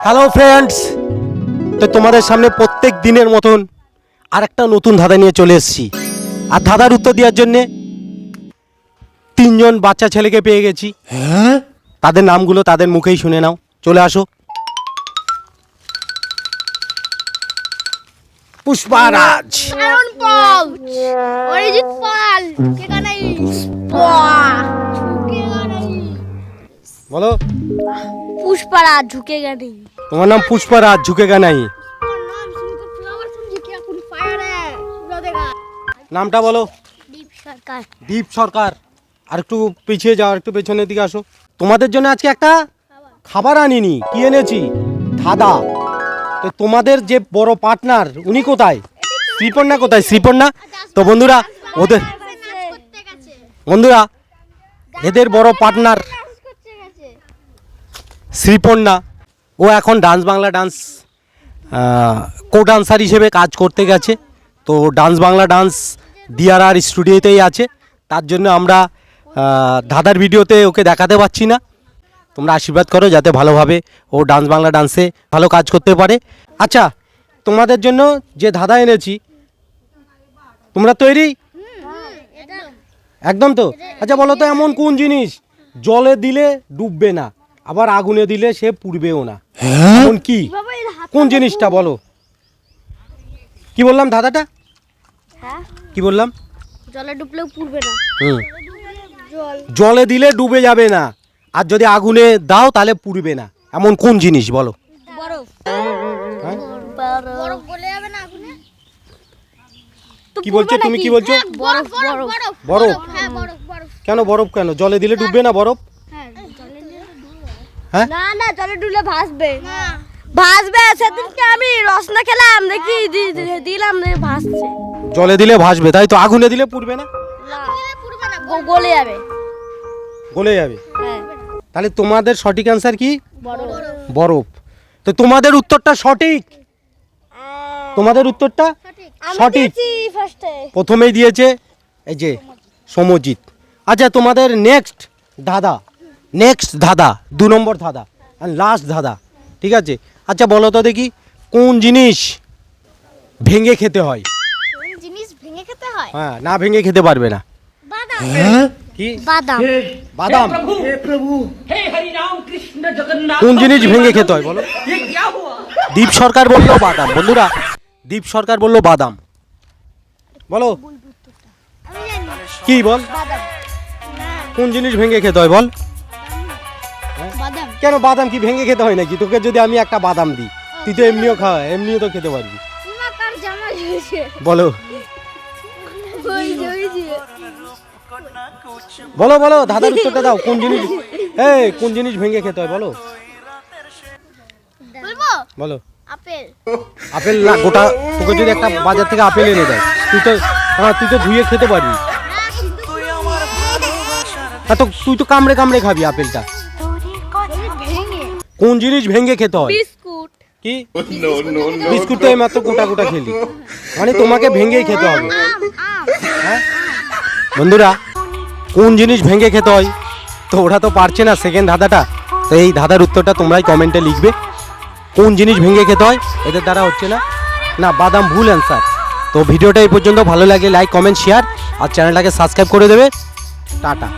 Hello friends তো তোমাদের সামনে প্রত্যেক দিনের মতন আর একটা নতুন ধাঁধা নিয়ে চলে এসেছি। আর ধাঁধার উত্তর দেওয়ার জন্যে তিনজন বাচ্চা ছেলেকে পেয়ে গেছি। হ্যাঁ? তাদের নামগুলো তাদের মুখেই শুনে নাও। চলে আসো। পুষ্পারাজ। অরিজিৎ পাল বাহ, পুষ্পা রাজ ঝুঁকে গানি তোমার নাম পুষ্পা রাজ ঝুঁকে গানাই নামটা বলো। দীপ সরকার। দীপ সরকার। আর একটু পিছিয়ে যাও একটু পেছনের দিকে আসো। তোমাদের জন্য আজকে একটা খাবার আনিনি কি এনেছি? ধাঁধা তো তোমাদের যে বড় পার্টনার উনি কোথায়? শ্রীপর্ণা কোথায়? শ্রীপন্না? তো বন্ধুরা ওদের বন্ধুরা এদের বড় পার্টনার শ্রীপর্ণা ও এখন dance Bangla dance co dancer হিসেবে কাজ করতে গেছে। তো ডান্স বাংলা ডান্স ডিআরআর স্টুডিওতেই আছে। তার জন্য আমরা ধাঁধার ভিডিওতে ওকে দেখাতে পাচ্ছি না। তোমরা আশীর্বাদ করো যাতে ভালোভাবে ও ডান্স বাংলা ডান্সে ভালো কাজ করতে পারে। আচ্ছা তোমাদের জন্য যে ধাঁধা এনেছি তোমরা তৈরি? একদম। তো? আচ্ছা বলো তো এমন কোন জিনিস? জলে দিলে ডুববে না। আবার আগুনে দিলে সে পুড়বেও না। এমন কি? বাবা এর হাত কোন জিনিসটা বলো? কি বললাম দাদাটা? হ্যাঁ? কি বললাম? জলে ডুবলেও পুড়বে না। হুম। জলে। দিলে ডুবে যাবে না। আর যদি আগুনে দাও তাহলে পুড়বে না। এমন কোন জিনিস বলো? বরফ। হ্যাঁ? বরফ। গলে যাবে না আগুনে? কি বলছো? তুমি কি বলছো? বরফ বরফ বরফ। বরফ। হ্যাঁ বরফ বরফ। কেন বরফ কেন? জলে দিলে ডুববে না বরফ? হ্যাঁ হ্যাঁ? না না জলে ডুলে ভাসবে। ভাসবে সেদিনকে আমি রসনা খেলাম দেখি দিলাম ভাসছে। জলে দিলে ভাসবে তাই তো আগুনে দিলে পুড়বে না? গলে যাবে। গলে যাবে? হ্যাঁ। তাহলে তোমাদের সঠিক অ্যান্সার কি? বরফ। তো তোমাদের উত্তরটা সঠিক? তোমাদের উত্তরটা? সঠিক। প্রথমেই দিয়েছে এই যে সমজিৎ। আচ্ছা তোমাদের নেক্সট ধাঁধা নেক্সট ধাঁধা দু নম্বর ধাঁধা অ্যান্ড লাস্ট ধাঁধা ঠিক আছে? আচ্ছা বলো তো দেখি কোন জিনিস ভেঙে খেতে হয়? জিনিস হ্যাঁ? না ভেঙে খেতে পারবে না। বাদাম। কোন জিনিস ভেঙে খেতে হয় বলো? দীপ সরকার বলল বাদাম বন্ধুরা দীপ সরকার বলল বাদাম। বলো। কি বল? কোন জিনিস ভেঙে খেতে হয় বল? কেন বাদাম কি ভেঙে খেতে হয় নাকি? তোকে যদি আমি একটা বাদাম দিই তুই তো এমনিও খাওয়া এমনিও তো খেতে পারবি। বলো। বলো বলো দাদার উত্তরটা দাও কোন জিনিস এই কোন জিনিস ভেঙে খেতে হয় বলো। বলো। আপেল। আপেল না গোটা তোকে যদি একটা বাজার থেকে আপেল এনে দেয় তুই তো হ্যাঁ তুই তো ধুয়ে খেতে পারবি। হ্যাঁ তো তুই তো কামড়ে কামড়ে খাবি আপেলটা। কোন জিনিস ভেঙে খেতে হয়? বিস্কুট। কি? বিস্কুট তো এই মাত্র গোটা গোটা খেলি। মানে তোমাকে ভেঙেই খেতে হবে। হ্যাঁ? বন্ধুরা কোন জিনিস ভেঙে খেতে হয়? তো ওরা তো পারছে না সেকেন্ড ধাঁধাটা। তো এই ধাঁধার উত্তরটা তোমরাই কমেন্টে লিখবে। কোন জিনিস ভেঙে খেতে হয়? এদের দ্বারা হচ্ছে না? না বাদাম ভুল অ্যান্সার তো ভিডিওটা এই পর্যন্ত। ভালো লাগে লাইক কমেন্ট শেয়ার আর চ্যানেলটাকে সাবস্ক্রাইব করে দেবে। টাটা।